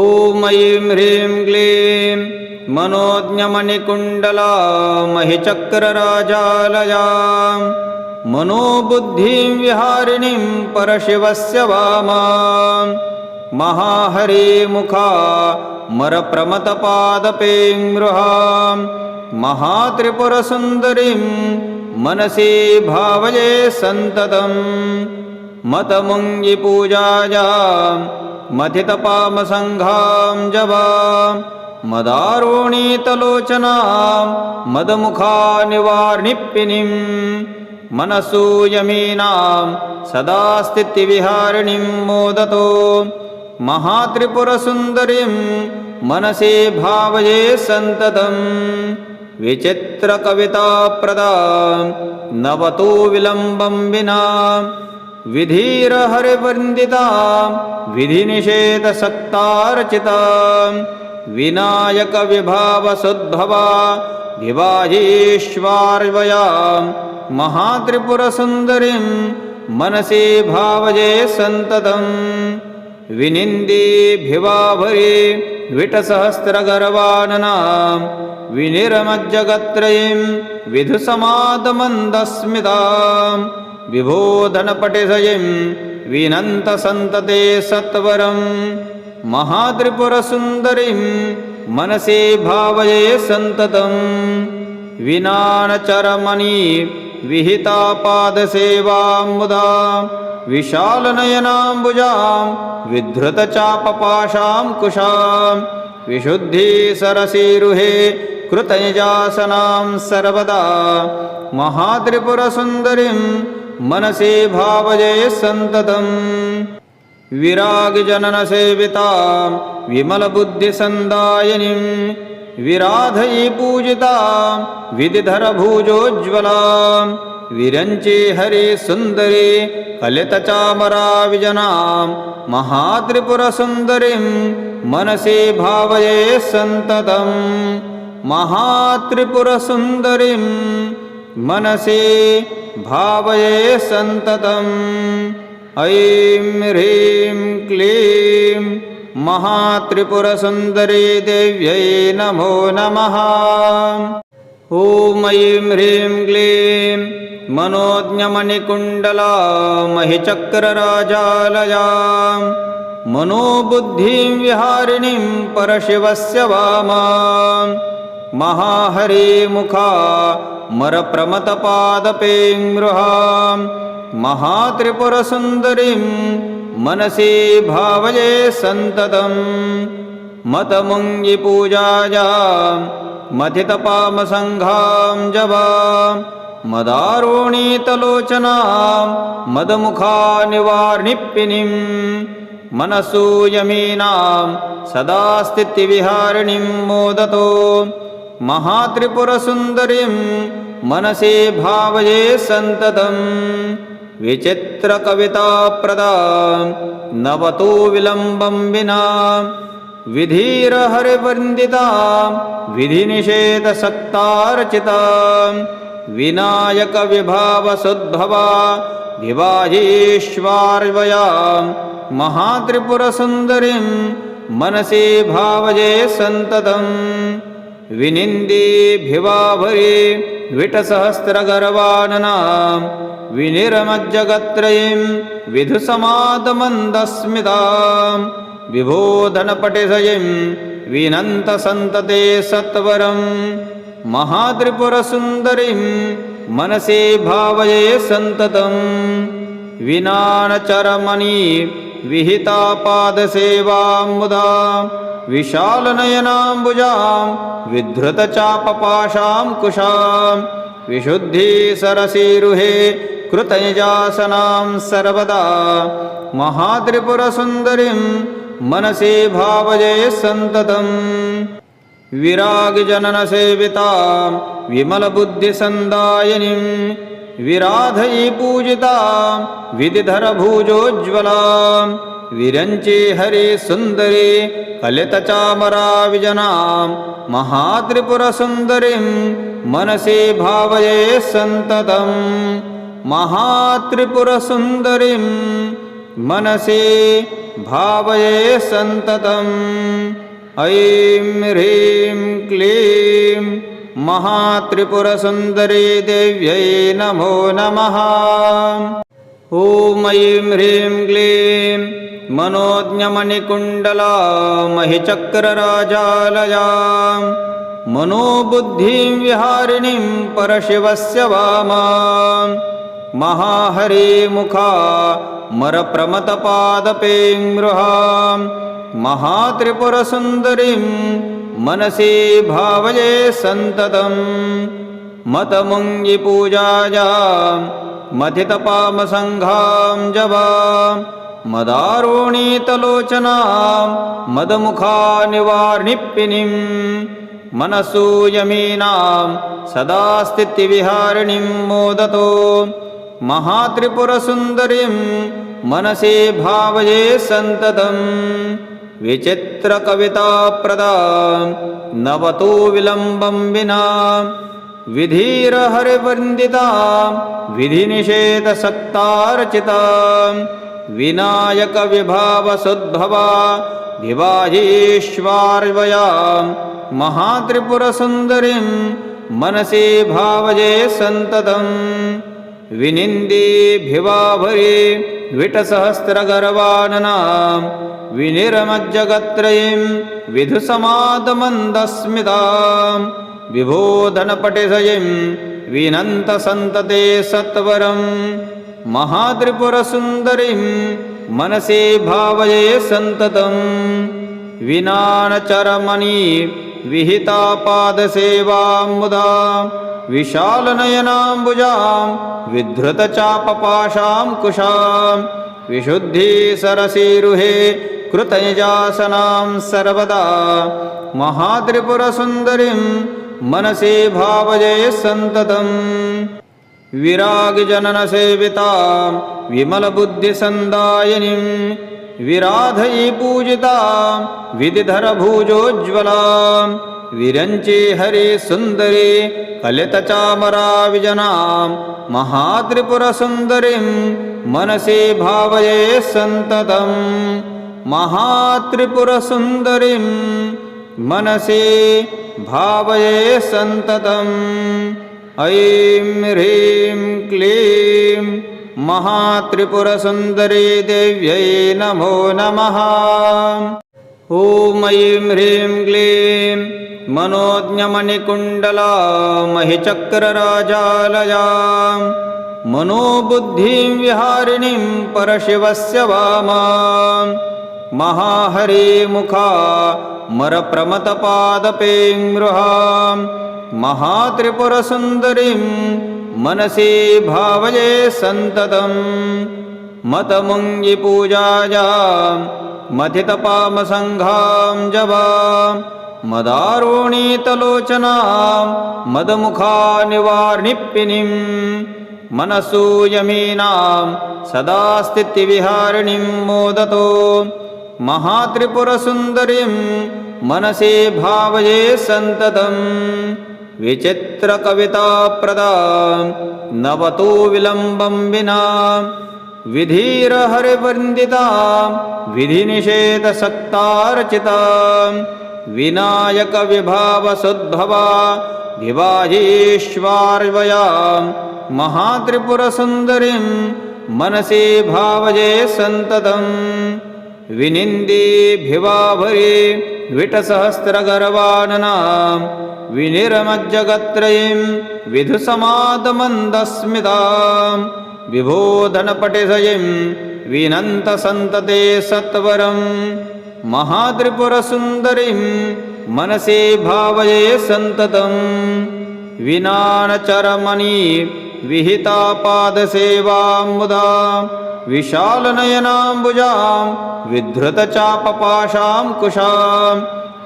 ॐ ऐं ह्रीं क्लीं मनोज्ञमणिकुण्डला महिचक्रराजालया मनोबुद्धिं विहारिणीं परशिवस्य वामां महाहरिमुखा मरप्रमतपादपेङ्गृहां महात्रिपुरसुन्दरीं मनसि भावये सन्ततम् मतमुङ्गिपूजायां मथितपामसङ्घां जवां, मदारुणीतलोचनां मदमुखानिवार्णिप्पिनीं मनसूयमीनां सदा स्थितिविहारिणीं मोदतो, महात्रिपुरसुन्दरीं, मनसि भावये सन्ततम् विचित्रकविताप्रदां नवतो विलम्बं विना विधीर हरिवन्दिता विधिनिषेधसक्तार्चिता विनायकविभावसुद्भवा विवाहीश्वार्वयां महात्रिपुरसुन्दरीं मनसि भावजे सन्ततं विनिन्दीभिवाभरी विटसहस्रगर्वाननां विनिरमज्जगत्रयीं विधुसमादमन्दस्मिताम्। विभोधनपटिशयीं विनन्तसन्तते सत्वरं महात्रिपुरसुन्दरीं मनसि भावये सन्ततं विनानचरमणि विहितापादसेवां मुदा विशालनयनाम्बुजां विधृतचापपाशां कुशां विशुद्धिसरसीरुहे कृतनिजासनां सर्वदा महात्रिपुरसुन्दरीं मनसि भावये सन्ततम्। विरागजननसेवितां विमलबुद्धिसन्दायिनीं विराधयी पूजितां विधिधरभुजोज्ज्वलां विरञ्ची हरिसुन्दरी कलितचामराविजनां महात्रिपुरसुन्दरीं मनसि भावये सन्ततम्। महात्रिपुरसुन्दरीं मनसि भावये सन्ततम्। ऐं ह्रीं क्लीं महात्रिपुरसुन्दरी देव्यै नमो नमः। ॐ ऐं ह्रीं क्लीं मनोज्ञमणिकुण्डलामहिचक्रराजालयां मनोबुद्धिं विहारिणीं परशिवस्य वामां महाहरिमुखा मरप्रमतपादपेङ्गृहां महात्रिपुरसुन्दरीं मनसि भावये सन्ततम् मतमुङ्गिपूजायां मथितपामसङ्घां जवां मदारुणीतलोचनां मदमुखानिवार्णिप्पिनीं मनसूयमीनां सदा स्थितिविहारिणीं मोदतो महात्रिपुरसुन्दरीं मनसि भावये सन्ततम् विचित्रकविताप्रदां, नवतो विलम्बं विना, विधिरहरिवन्दितां विधिनिषेधसक्तार्चितां विनायकविभावसुद्भवा विवाहीश्वार्वयां महात्रिपुरसुन्दरीं मनसि भावये सन्ततम् विनिन्दिभिवाभरे विटसहस्रगर्वाननां विनिरमज्जगत्रयीं विधुसमादमन्दस्मितां विभोधनपटिशयीं विनन्तसन्तते सत्वरं महात्रिपुरसुन्दरीं मनसि भावये सन्ततं विनानचरमणि विहितापादसेवां मुदा विशालनयनाम्बुजां विधृतचापपाशां कुशां। विशुद्धिसरसीरुहे कृतनिजासनां सर्वदा। महात्रिपुरसुन्दरीं मनसि भावये सन्ततम्। विरागजननसेवितां विमलबुद्धिसन्दायिनीं विराधयी पूजितां विधिधरभुजोज्ज्वलां विरञ्ची हरिसुन्दरी कलितचामराविजनां महात्रिपुरसुन्दरीं मनसि भावये सन्ततम् महात्रिपुरसुन्दरीं मनसि भावये सन्ततम् ऐं ह्रीं क्लीं महात्रिपुरसुन्दरी देव्यै नमो नमः। ॐ ऐं ह्रीं क्लीं मनोज्ञमणिकुण्डला महिचक्रराजालया मनोबुद्धिं विहारिणीं परशिवस्य वामां महाहरिमुखा मरप्रमतपादपेङ्गृहां महात्रिपुरसुन्दरीं मनसि भावये सन्ततम् मतमुङ्गिपूजायां मथितपामसङ्घां जवां मदारुणीतलोचनां मदमुखानिवार्णिप्पिनीं मनसूयमीनां सदा स्थितिविहारिणीं मोदतो महात्रिपुरसुन्दरीं मनसि भावये सन्ततम् विचित्रकविताप्रदां नवतो विलम्बं विना विधिरहरिवन्दितां विधिनिषेधसक्तार्चितां विनायकविभावसुद्भवा विवाहीश्वार्वयां महात्रिपुरसुन्दरीं मनसि भावये सन्ततम् विनिन्दिभिवाभरे विटसहस्रगर्वाणनां विनिरमज्जगत्त्रयीं विधुसमादमन्दस्मितां विभोधनपटिशयीं विनन्तसन्तते सत्वरं महात्रिपुरसुन्दरीं मनसि भावये सन्ततम्। विनानचरमणि विहितापादसेवां मुदा, विशालनयनाम्बुजां विधृतचापपाशां कुशां, विशुद्धिसरसीरुहे कृतयजासनां सर्वदा। महात्रिपुरसुन्दरीं मनसि भावये सन्ततम्। विरागजननसेवितां विमलबुद्धिसन्दायिनीं विराधयी पूजितां विधिधरभुजोज्ज्वलां विरञ्ची हरिसुन्दरी कलितचामराविजनां महात्रिपुरसुन्दरीं मनसि भावये सन्ततम् महात्रिपुरसुन्दरीं मनसि भावये सन्ततम्। ऐं ह्रीं क्लीं महात्रिपुरसुन्दरी देव्यै नमो नमः। ॐ ऐं ह्रीं क्लीं मनोज्ञमणिकुण्डला महिचक्रराजालया मनोबुद्धिं विहारिणीं परशिवस्य वामां महाहरिमुखा मरप्रमतपादपेङ्गृहां महात्रिपुरसुन्दरीं मनसि भावये सन्ततम् मतमुङ्गिपूजायां, मथितपामसङ्घां जवां, मदारुणीतलोचनां मदमुखानिवार्णिप्पिनीं मनसूयमीनां सदा स्थितिविहारिणीं मोदतो। महात्रिपुरसुन्दरीं मनसि भावये सन्ततम् विचित्रकविताप्रदां नवतो विलम्बं विना विधिरहरिवन्दितां विधिनिषेधसक्तार्चितां विनायकविभावसुद्भवा विवाहीश्वार्वयां महात्रिपुरसुन्दरीं मनसि भावये सन्ततम् विनिन्दिभिवाभरे विटसहस्रगर्वाणनां विनिरमज्जगत्त्रयीं विधुसमादमन्दस्मितां विभोधनपटिशयीं विनन्तसन्तते सत्वरं महात्रिपुरसुन्दरीं मनसि भावये सन्ततम् विनानचरमणि विहितापादसेवां मुदा विशालनयनाम्बुजां विधृतचापपाशां कुशां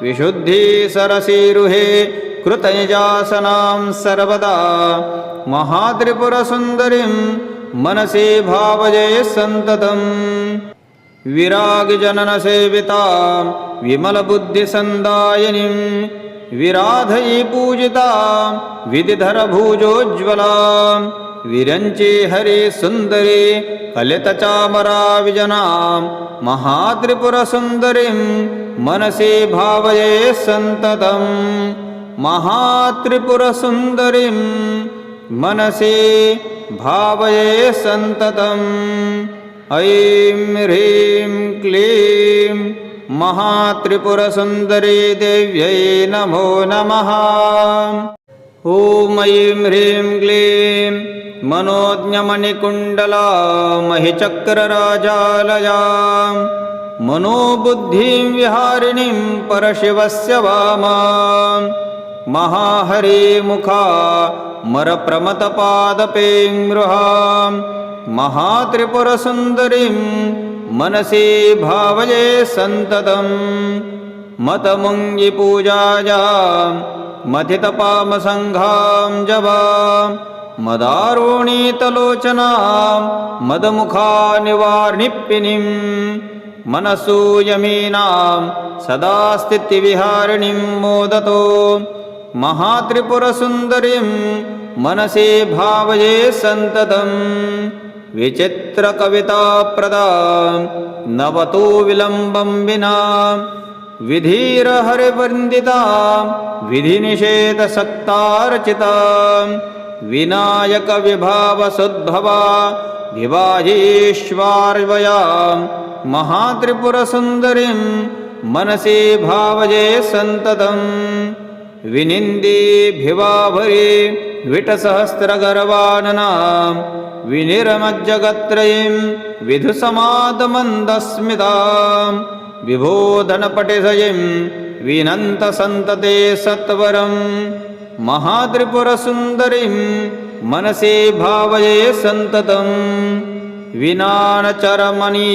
विशुद्धिसरसीरुहे कृतयजासनां सर्वदा। महात्रिपुरसुन्दरीं मनसि भावये सन्ततम् विरागजननसेवितां, विमलबुद्धिसन्दायिनीं विराधयी पूजितां विधिधरभुजोज्ज्वलां, विरञ्ची हरिसुन्दरी कलितचामराविजनां, महात्रिपुरसुन्दरीं मनसि भावये सन्ततं महात्रिपुरसुन्दरीं मनसि भावये सन्ततम् ऐं ह्रीं क्लीं महात्रिपुरसुन्दरी देव्यै नमो नमः। ॐ ऐं ह्रीं क्लीं मनोज्ञमणिकुण्डला महिचक्रराजालया मनोबुद्धिं विहारिणीं परशिवस्य वामां महाहरिमुखा मरप्रमतपादपेङ्गृहां महात्रिपुरसुन्दरीं मनसि भावये सन्ततम्। मतमुङ्गिपूजायां, मथितपामसङ्घां जवां मदारुणीतलोचनां मदमुखानिवार्णिप्पिनीं मनसूयमीनां सदा स्थितिविहारिणीं मोदतो। महात्रिपुरसुन्दरीं मनसि भावये सन्ततम् विचित्रकविताप्रदां, नवतो विलम्बं विना, विधिरहरिवन्दितां विधिनिषेधसक्तार्चितां विनायकविभावसुद्भवा विवाहीश्वार्वयां महात्रिपुरसुन्दरीं मनसि भावये सन्ततम्। विनिन्दिभिवाभरे विटसहस्रगर्वाननां विनिरमज्जगत्रयीं विधुसमादमन्दस्मितां विभोधनपटिशयीं विनन्तसन्तते सत्वरं महात्रिपुरसुन्दरीं मनसि भावये सन्ततं विनानचरमणि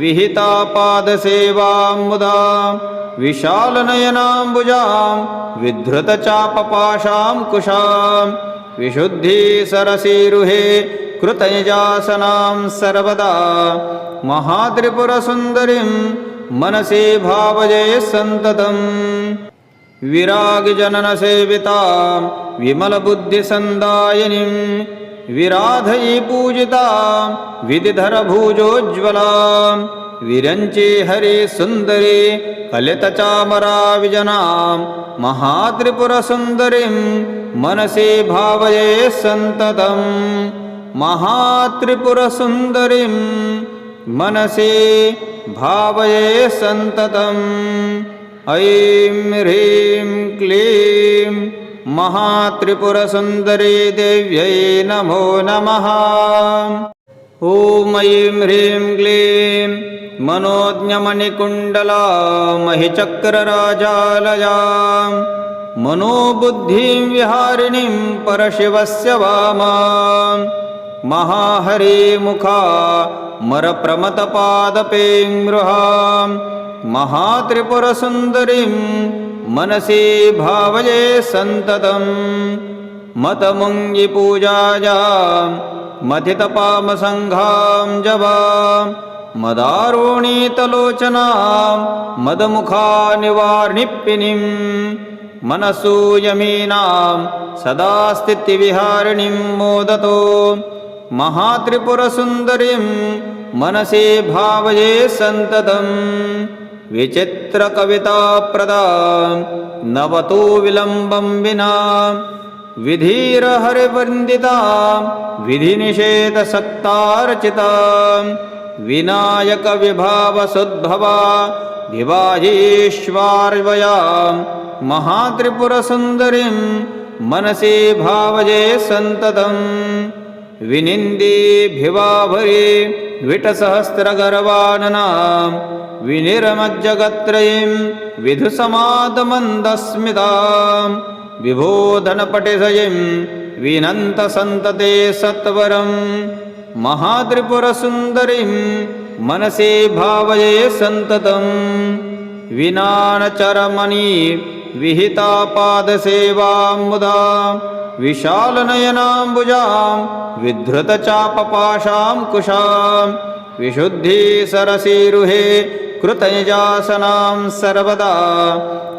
विहितापादसेवां मुदा विशालनयनाम्बुजां विधृतचापपाशां कुशां। विशुद्धिसरसीरुहे कृतयजासनां सर्वदा। महात्रिपुरसुन्दरीं मनसि भावये सन्ततम्। विरागजननसेवितां विमलबुद्धिसन्दायिनीं विराधयी पूजितां विधिधरभुजोज्ज्वलां विरञ्ची हरिसुन्दरी कलितचामराविजनां महात्रिपुरसुन्दरीं मनसि भावये सन्ततम् महात्रिपुरसुन्दरीं मनसि भावये सन्ततम् ऐं ह्रीं क्लीं महात्रिपुरसुन्दरी देव्यै नमो नमः। ॐ ऐं ह्रीं क्लीं मनोज्ञमणिकुण्डला महिचक्रराजालया मनोबुद्धिं विहारिणीं परशिवस्य वामां महाहरिमुखा मरप्रमतपादपेङ्गृहां महात्रिपुरसुन्दरीं मनसि भावये सन्ततम् मतमुङ्गिपूजायां मथितपामसङ्घां जवां मदारुणीतलोचनां मदमुखानिवार्णिप्पिनीं मनसूयमीनां सदा स्थितिविहारिणीं मोदतो महात्रिपुरसुन्दरीं मनसि भावये सन्ततम् विचित्रकविताप्रदां नवतो विलम्बं विना विधिनिषेधसक्तार्चितां विनायकविभावसुद्भवा विवाहीश्वार्वयां महात्रिपुरसुन्दरीं मनसि भावये सन्ततम् विनिन्दिभिवाभरे विटसहस्रगर्वाननां विनिरमज्जगत्त्रयीं विधुसमादमन्दस्मितां विभोधनपटिशयीं विनन्तसन्तते सत्वरं महात्रिपुरसुन्दरीं मनसि भावये सन्ततं विनानचरमणि विहितापादसेवां मुदा, विशालनयनाम्बुजां विधृतचापपाशां कुशां, विशुद्धिसरसीरुहे कृतयजासनां सर्वदा।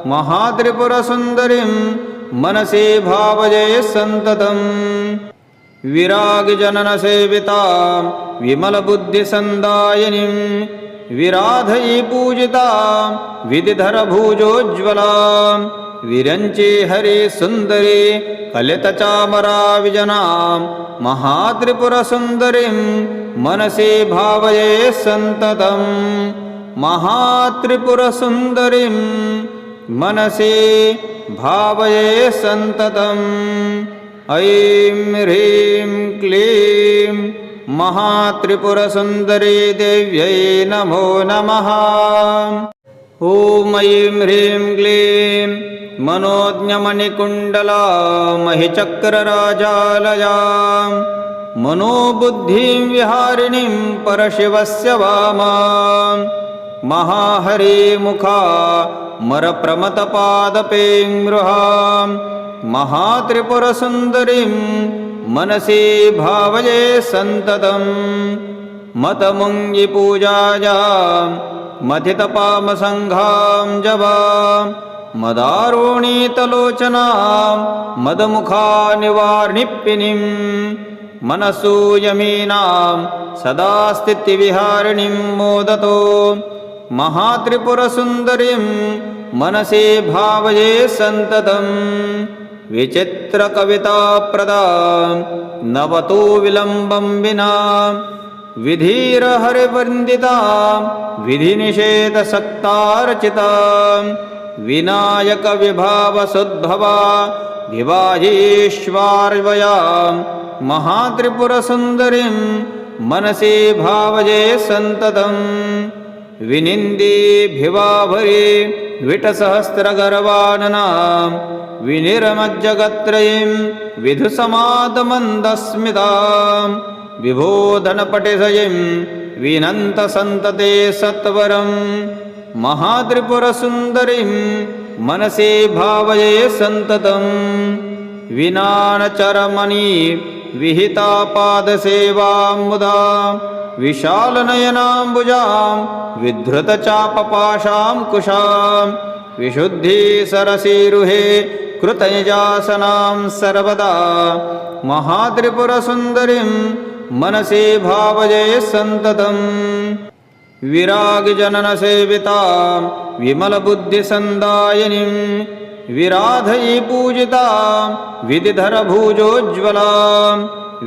महात्रिपुरसुन्दरीं मनसि भावये सन्ततम्। विरागजननसेवितां विमलबुद्धिसन्दायिनीं विराधयी पूजिता विधिधरभुजोज्ज्वला विरञ्चे सुन्दरे कलितचामराविजनां महात्रिपुरसुन्दरीं मनसि भावये सन्ततम् महात्रिपुरसुन्दरीं मनसि भावये सन्ततम्। ऐं ह्रीं क्लीं महात्रिपुरसुन्दरी देव्यै नमो नमः। ॐ ऐं ह्रीं क्लीं मनोज्ञमणिकुण्डला महिचक्रराजालया मनोबुद्धिं विहारिणीं परशिवस्य वामां महाहरिमुखा मरप्रमतपादपेङ्गृहां महात्रिपुरसुन्दरीं मनसि भावये सन्ततम् मतमुङ्गिपूजायां मथितपामसङ्घां जवां मदारुणीतलोचनां मदमुखानिवार्णिप्पिनीं मनसूयमीनां सदा स्थितिविहारिणीं मोदतो। महात्रिपुरसुन्दरीं मनसि भावये सन्ततम्। विचित्रकविताप्रदां नवतो विलम्बं विना। विधिरहरिवन्दितां। विधिनिषेधसक्तार्चितां विनायकविभावसुद्भवा। विवाहीश्वार्वयां महात्रिपुरसुन्दरीं मनसि भावये सन्ततम्। विनिन्दिभिवाभरे विटसहस्रगर्वाननां विनिरमज्जगत्रयीं विधुसमादमन्दस्मितां विभोधनपटिशयीं विनन्तसन्तते सत्वरं महात्रिपुरसुन्दरीं मनसि भावये सन्ततं विनानचरमणि विहितापादसेवां मुदा विशालनयनाम्बुजां विधृतचापपाशां कुशां विशुद्धिसरसीरुहे कृतयजासनां सर्वदा। महात्रिपुरसुन्दरीं मनसि भावये सन्ततम्। विरागजननसेवितां विमलबुद्धिसन्दायिनीं विराधयी पूजितां विधिधरभुजोज्ज्वलां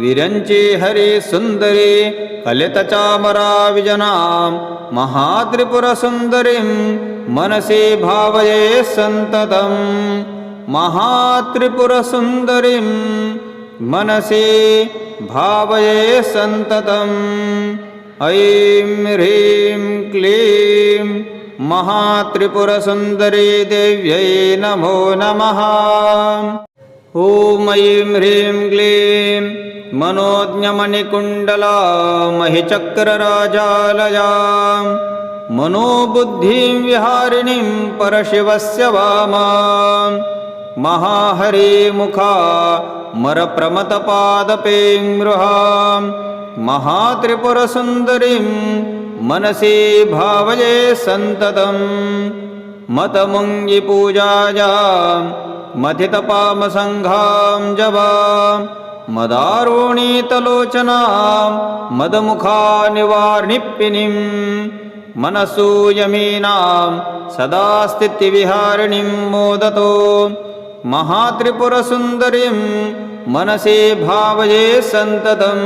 विरञ्चे हरे सुन्दरे कलितचामराविजनां महात्रिपुरसुन्दरीं मनसि भावये सन्ततम्। महात्रिपुरसुन्दरीं मनसि भावये सन्ततम्। ऐं ह्रीं क्लीं महात्रिपुरसुन्दरी देव्यै नमो नमः। ॐ ऐं ह्रीं क्लीं मनोज्ञमणिकुण्डला मनोबुद्धिं विहारिणीं परशिवस्य वामां महाहरिमुखा मरप्रमतपादपेङ्गृहां महात्रिपुरसुन्दरीं मनसि भावये सन्ततम् मतमुङ्गिपूजायां मथितपामसङ्घां जवां मदारुणीतलोचनां मदमुखानिवार्णिप्पिनीं मनसूयमीनां सदा स्थितिविहारिणीं मोदतो महात्रिपुरसुन्दरीं मनसि भावये सन्ततम्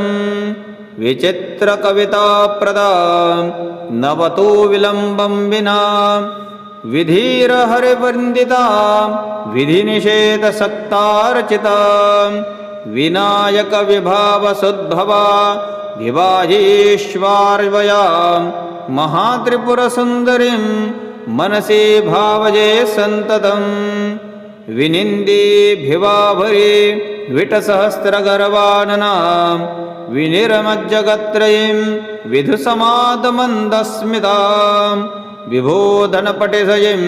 विचित्रकविताप्रदां नवतो विलम्बं विना विधिनिषेधसक्तार्चितां विनायकविभावसुद्भवा विवाहीश्वार्वयां महात्रिपुरसुन्दरीं मनसि भावये सन्ततम् विनिन्दिभिवाभरे विटसहस्रगर्वाननां विनिरमज्जगत्त्रयीं विधुसमादमन्दस्मितां विभोधनपटिशयीं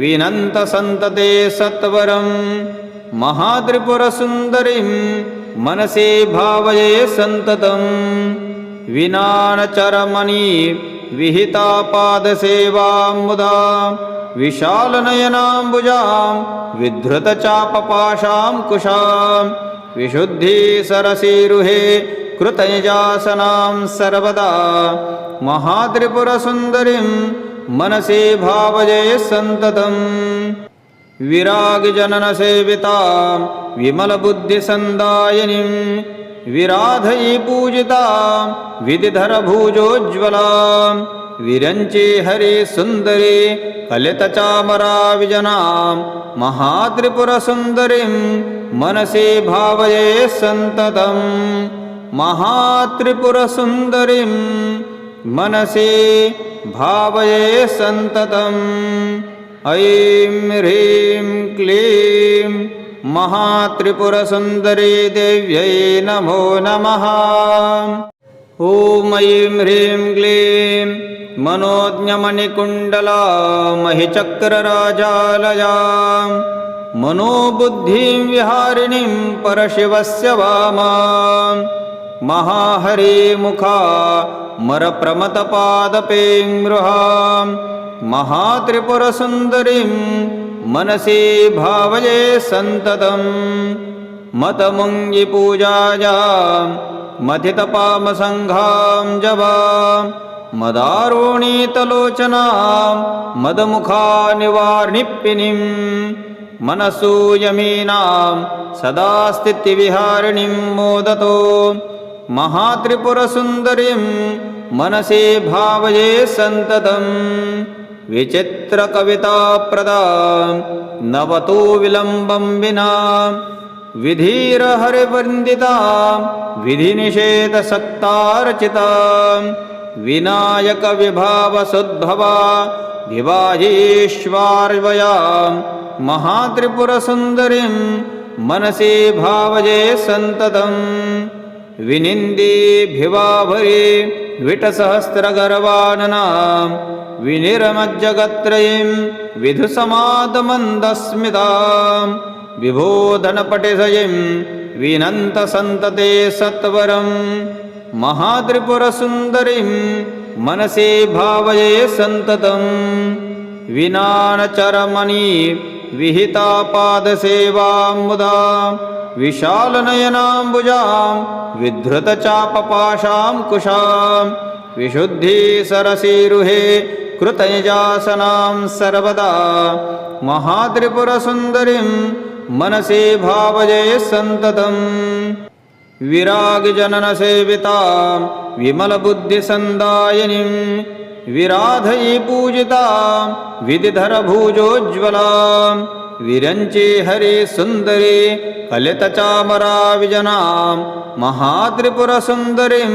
विनन्तसन्तते सत्वरं महात्रिपुरसुन्दरीं मनसि भावये सन्ततम्। विनानचरमणि विहितापादसेवां मुदा, विशालनयनाम्बुजां विधृतचापपाशां कुशां, विशुद्धिसरसीरुहे कृतयजासनां सर्वदा। महात्रिपुरसुन्दरीं मनसि भावये सन्ततम्। विरागजननसेवितां विमलबुद्धिसन्दायिनीं विराधयी पूजितां विधिधरभुजोज्ज्वलां विरञ्चे हरिसुन्दरी कलितचामराविजनां महात्रिपुरसुन्दरीं मनसि भावये सन्ततम् महात्रिपुरसुन्दरीं मनसि भावये सन्ततम्। ऐं ह्रीं क्लीं महात्रिपुरसुन्दरी देव्यै नमो नमः। ॐ ऐं ह्रीं क्लीं मनोज्ञमणिकुण्डला महिचक्रराजालयां मनोबुद्धिं विहारिणीं परशिवस्य वामां महाहरिमुखा मरप्रमतपादपेङ्गृहां महात्रिपुरसुन्दरीं मनसि भावये सन्ततम् मतमुञ्जिपूजायां मथितपामसङ्घां जवां मदारुणीतलोचनां मदमुखानिवार्णिप्पिनीं मनसूयमीनां सदा स्थितिविहारिणीं मोदतो। महात्रिपुरसुन्दरीं मनसि भावये सन्ततम् विचित्रकविताप्रदां नवतो विलम्बं विना विधिरहरिवन्दितां विधिनिषेधसक्तार्चितां विनायकविभावसुद्भवा विवाहीश्वार्वयां महात्रिपुरसुन्दरीं मनसि भावये सन्ततम् विनिन्दिभिवाभरे विटसहस्रगर्वाणनां विनिरमज्जगत्त्रयीं विधुसमादमन्दस्मितां विभोधनपटिशयीं विनन्तसन्तते सत्वरं महात्रिपुरसुन्दरीं मनसि भावये सन्ततम् विनानचरमणि विहितापादसेवां मुदा विशालनयनाम्बुजां विधृतचापपाशां कुशां विशुद्धिसरसीरुहे कृतयजासनां सर्वदा। महात्रिपुरसुन्दरीं मनसि भावये सन्ततम्। विरागजननसेवितां, विमलबुद्धिसन्दायिनीं विराधयी पूजितां विधिधरभुजोज्ज्वलां, विरञ्चे हरिसुन्दरी कलितचामराविजनां, महात्रिपुरसुन्दरीं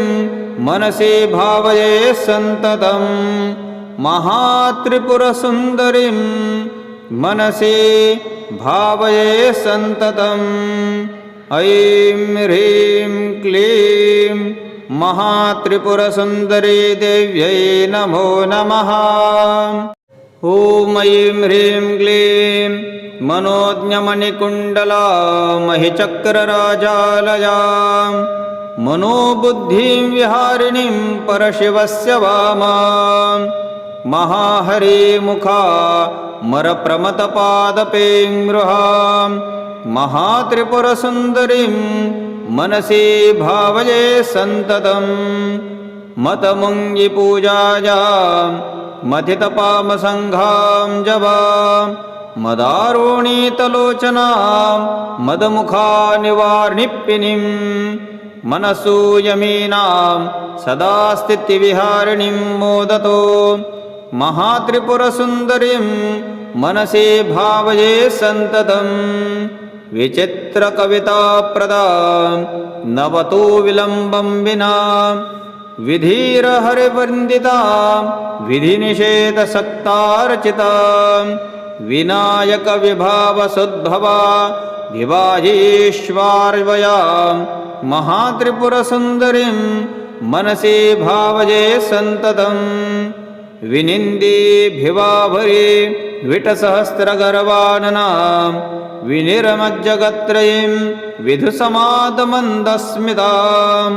मनसि भावये सन्ततम्। महात्रिपुरसुन्दरीं मनसि भावये सन्ततम् ऐं ह्रीं क्लीं महात्रिपुरसुन्दरी देव्यै नमो नमः। ॐ ऐं ह्रीं क्लीं मनोज्ञमणिकुण्डला महिचक्रराजालयां मनोबुद्धिं विहारिणीं परशिवस्य वामां महाहरिमुखा मरप्रमतपादपेङ्गृहां महात्रिपुरसुन्दरीं मनसि भावये सन्ततम् मतमुञ्जिपूजायां मथितपामसङ्घां जवां। मदारुणीतलोचनां मदमुखानिवार्णिप्पिनीं मनसूयमीनां सदा स्थितिविहारिणीं मोदतो। महात्रिपुरसुन्दरीं मनसि भावये सन्ततम् विचित्रकविताप्रदां, नवतो विलम्बं विना, विधिरहरिवन्दितां विधिनिषेधसक्तार्चितां विनायकविभावसुद्भवा विवाहीश्वार्वयां महात्रिपुरसुन्दरीं मनसि भावये सन्ततम्। विनिन्दिभिवाभरे विटसहस्रगर्वाणनां विनिरमज्जगत्त्रयीं विधुसमादमन्दस्मितां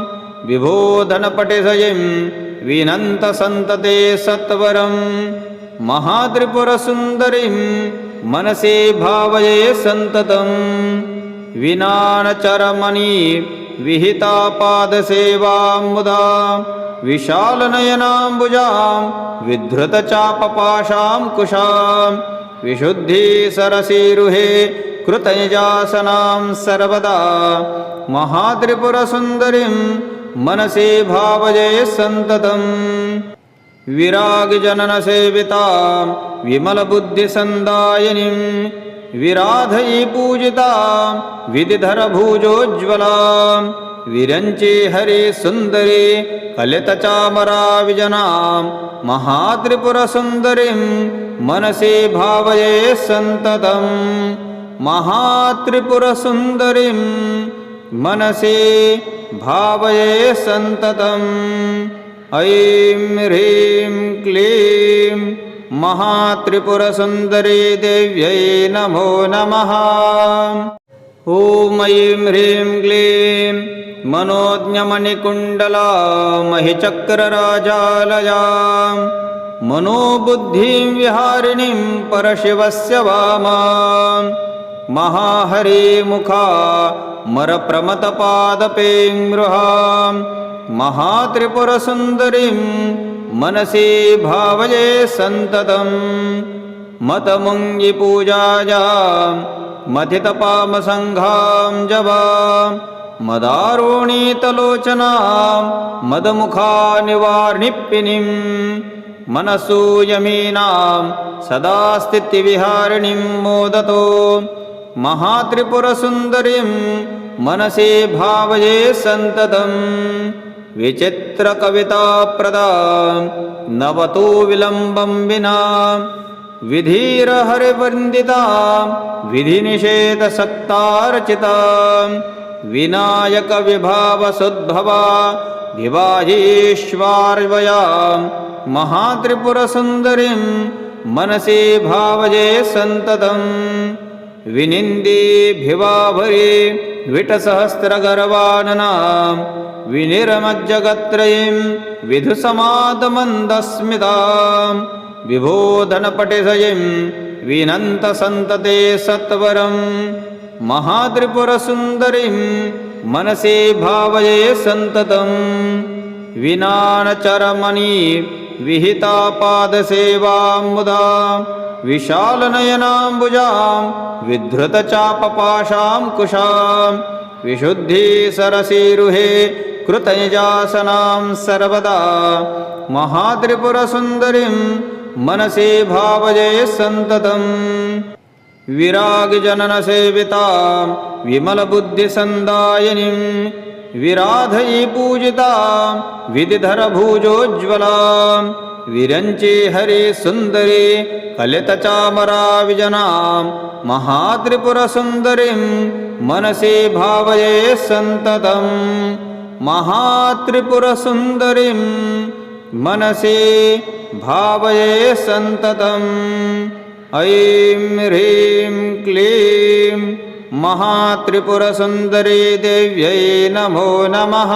विभोधनपटिशयीं विनन्तसन्तते सत्वरं महात्रिपुरसुन्दरीं मनसि भावये सन्ततम् विनानचरमणि विहितापादसेवां मुदा विशालनयनाम्बुजां विधृतचापपाशां कुशां विशुद्धिसरसीरुहे कृतयजासनां सर्वदा। महात्रिपुरसुन्दरीं मनसि भावये सन्ततम् विरागजननसेवितां विमलबुद्धिसन्दायिनीं विराधयी पूजितां विधिधरभुजोज्ज्वलां विरञ्चे हरिसुन्दरी कलितचामराविजनां महात्रिपुरसुन्दरीं मनसि भावये सन्ततम् महात्रिपुरसुन्दरीं मनसि भावये सन्ततम् ऐं ह्रीं क्लीं महात्रिपुरसुन्दरी देव्यै नमो नमः ॐ ऐं ह्रीं क्लीं मनोज्ञमणिकुण्डला महिचक्रराजालयां मनोबुद्धिं विहारिणीं परशिवस्य वामां महाहरिमुखा मरप्रमतपादपेङ्गृहां महात्रिपुरसुन्दरीं मनसि भावये सन्ततम् मतमुङ्गिपूजायां मथितपामसङ्घां जवां, मदारुणीतलोचनां मदमुखानिवार्णिप्पिनीं मनसूयमीनां सदा स्थितिविहारिणीं मोदतो, महात्रिपुरसुन्दरीं मनसि भावये सन्ततम् विचित्रकविताप्रदां नवतो विलम्बं विना विधीर हरिवन्दिता विधिनिषेधसक्तार्चिता विनायकविभावसुद्भवा विवाहीश्वार्वयां महात्रिपुरसुन्दरीं मनसि भावजे सन्ततं विनिन्दीभिवाभरी विटसहस्रगर्वाननां विनिरमज्जगत्रयीं विधुसमादमन्दस्मिताम्। विबोधनपटिशयीं विनन्तसन्तते सत्वरं महात्रिपुरसुन्दरीं मनसि भावये सन्ततं विनानचरमणि विहितापादसेवां मुदा विशालनयनाम्बुजां विधृतचापपाशां कुशां विशुद्धिसरसीरुहे कृतयजासनां सर्वदा महात्रिपुरसुन्दरीं मनसि भावये सन्ततम् विरागजननसेवितां विमलबुद्धिसन्दायिनीं विराधयी पूजितां विधिधरभुजोज्ज्वलां विरञ्चे हरिसुन्दरी कलितचामराविजनां महात्रिपुरसुन्दरीं मनसि भावये सन्ततम् महात्रिपुरसुन्दरीं मनसि भावये सन्ततम् ऐं ह्रीं क्लीं महात्रिपुरसुन्दरी देव्यै नमो नमः।